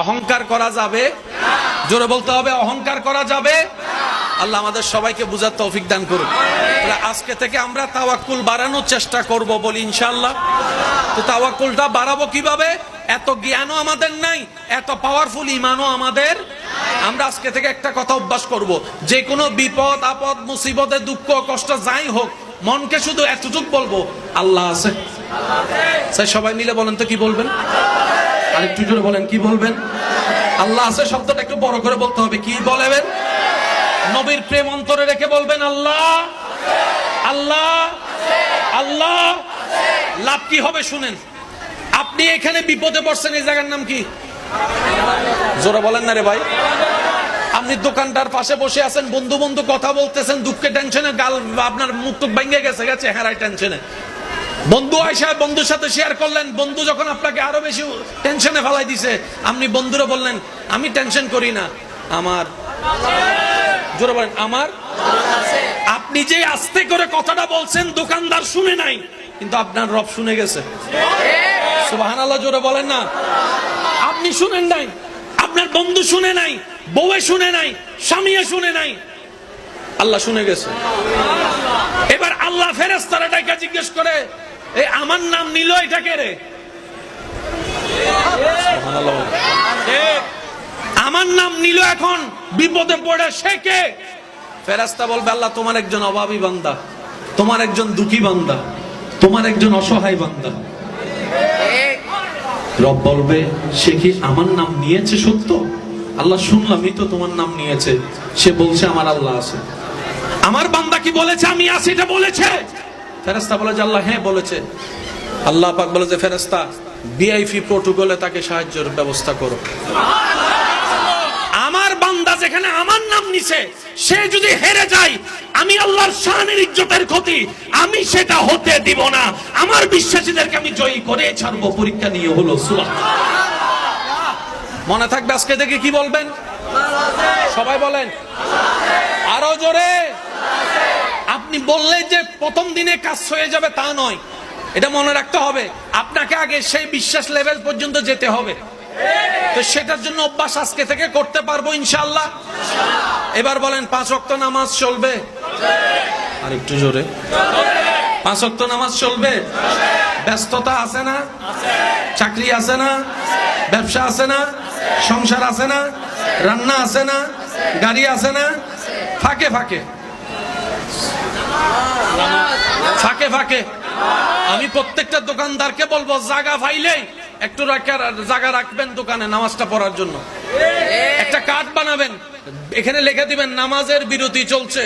অহংকার করা যাবে? জোরে বলতে হবে অহংকার করা যাবে? আল্লাহ আমাদের সবাইকে বুঝার তৌফিক দান করুন আজকে থেকে আমরা তাওয়াক্কুল বাড়ানোর চেষ্টা করব বলি ইনশাল্লাহ তো তাওয়াক্কুলটা বাড়াবো কীভাবে? এত জ্ঞানও আমাদের নাই এত পাওয়ারফুল ইমানও আমাদের আমরা আজকে থেকে একটা কথা অভ্যাস করব। যে কোনো বিপদ আপদ মুসিবতে দুঃখ কষ্ট যাই হোক মনকে শুধু এতটুক বলব আল্লাহ আছে। সবাই মিলে বলেন তো কি বলবেন? আরেকটু জোরে বলেন, কি বলবেন? আল্লাহ আছে, শব্দটা একটু বড় করে বলতে হবে, কি বলবেন? নবীর প্রেম অন্তরে রেখে বলবেন, আল্লাহ আল্লাহ আল্লাহ। লাভ কি হবে শুনেন। আপনি এখানে বিপদে পড়ছেন, এই জায়গার নাম কি? জোরে বলেন না রে ভাই। আপনি দোকানটার পাশে বসে আছেন বন্ধু বন্ধু কথা বলতেছেন, দুঃখে টেনশনে গাল, আপনার মুখ টুক ভেঙে গেছে গেছে হেরাই টেনশনে বন্ধু আয়সা বন্ধুর সাথে শেয়ার করলেন। বন্ধু যখন আপনাকে আরও বেশি টেনশনে ফেলাই দিছে, আপনি বন্ধুরা বললেন, আমি টেনশন করি না। আমার জোরে বলেন, আমার আপনি যে আস্তে করে কথাটা বলছেন, দোকানদার শুনে নাই। কিন্তু আপনার রব শুনে গেছে। সুবাহান জোরে বলেন না। আপনি শুনেন নাই। আপনার বন্ধু শুনে নাই বউয়ে শুনে নাই স্বামীয়ে শুনে নাই। আল্লাহ শুনে গেছে। এবার আল্লাহ ফেরেস্তারা ডাইকা জিজ্ঞেস করে এই আমার নাম নিল এটা কে রে? আমার নাম নিল এখন বিপদে পড়ে সে কে? ফেরাস্তা বলবে আল্লাহ তোমার একজন অভাবী বান্দা তোমার একজন দুঃখী বান্দা তোমার একজন অসহায় বান্দা। রব বলবে সে কি আমার নাম নিয়েছে সত্য? আল্লাহ শুনলামই তো তোমার নাম নিয়েছে। সে বলছে আমার আল্লাহ আছে। আমার বান্দা কি বলেছে? আমি আছি এটা বলেছে। ফেরেস্তা বলে যে আল্লাহ হ্যাঁ বলেছে। আল্লাহ পাক বলে যে ফেরেস্তা বিআইপি প্রোটোকলে তাকে সাহায্যের ব্যবস্থা করো। আমার বান্দা যেখানে আমার নাম নিছে, সে যদি হেরে যায়, আমি আল্লাহর শানের ইজ্জতের ক্ষতি, আমি সেটা হতে দিব না। আমার বিশ্বাসীদেরকে আমি জয়ী করে ছাড়বো, পরীক্ষা নিয়ে হলো মনে থাকবে আজকে দেখে কি বলবেন? সবাই বলেন, আরও বললে যে প্রথম দিনে কাজ হয়ে যাবে তা নয়। এটা মনে রাখতে হবে। আপনাকে আগে সেই বিশ্বাস লেভেল পর্যন্ত যেতে হবে। তো সেটার জন্য অভ্যাস আজকে থেকে করতে পারব ইনশাল্লাহ এবার বলেন, পাঁচ অক্ত নামাজ চলবে? আর একটু জোরে। পাঁচ অক্ত নামাজ চলবে? ব্যস্ততা আছে না? চাকরি আছে না? ব্যবসা আছে না? সংসার আছে না? রান্না আছে না? গাড়ি আছে না? ফাঁকে ফাঁকে। ফাঁকে ফাঁকে। আমি প্রত্যেকটা দোকানদারকে বলব জায়গা ফাইলেই একটু জায়গা রাখবেন দোকানে নামাজটা পড়ার জন্য। একটা কার্ড বানাবেন, এখানে লিখে দিবেন, নামাজের বিরতি চলছে।